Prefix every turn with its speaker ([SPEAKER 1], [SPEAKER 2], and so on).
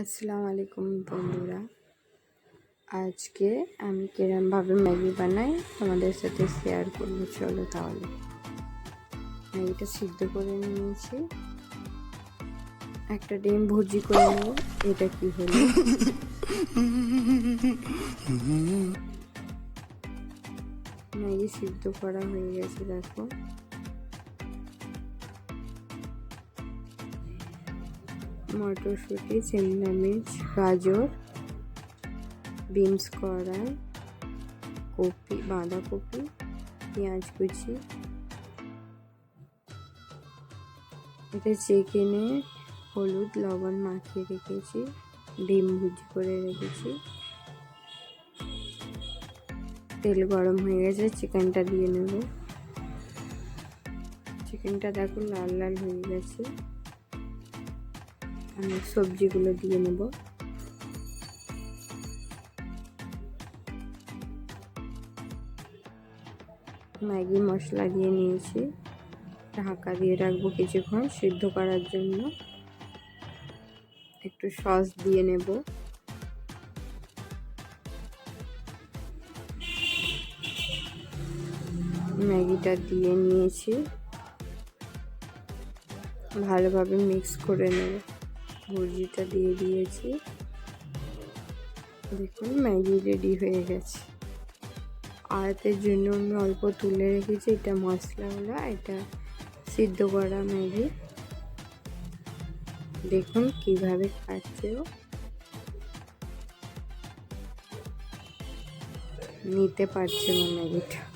[SPEAKER 1] আসসালামু আলাইকুম বন্ধুরা। আজকে আমি কিরমভাবে ম্যাগি বানাই তোমাদের সাথে শেয়ার করব, চলো তাহলে। ম্যাগিটা সিদ্ধ করে নিয়েছি। একটা ডিম ভুজি করে নেব, এটা কি হলো? ম্যাগি সিদ্ধ করা হয়ে গেছে, দেখো। মটরশুঁটি মির্চ, গাজর, বিনস কড়াই, কপি, বাঁধাকপি, পেঁয়াজ কুচি। এটা চিকেনে হলুদ, লবণ মাখিয়ে রেখেছি, ডিম ভুজি করে রেখেছি। তেল গরম হয়ে গেছে, চিকেনটা দিয়ে নেব। চিকেনটা দেখো লাল লাল হয়ে গেছে। আমি সবজিগুলো দিয়ে নেব। ম্যাগি মশলা দিয়ে নিয়েছি। ঢাকা দিয়ে রাখব কিছুক্ষণ সিদ্ধ করার জন্য। একটু সস দিয়ে নেব। ম্যাগিটা দিয়ে নিয়েছি। ভালোভাবে মিক্স করে নেব। ভুজিটা দিয়ে দিয়েছি। দেখুন, ম্যাগি রেডি হয়ে গেছে। আয়াতের জন্য আমি অল্প তুলে রেখেছি, এটা মশলা মশলাগুলো এটা সিদ্ধ করা ম্যাগি। দেখুন কীভাবে খাচ্ছে ও। নিতে পারছে না ম্যাগিটা।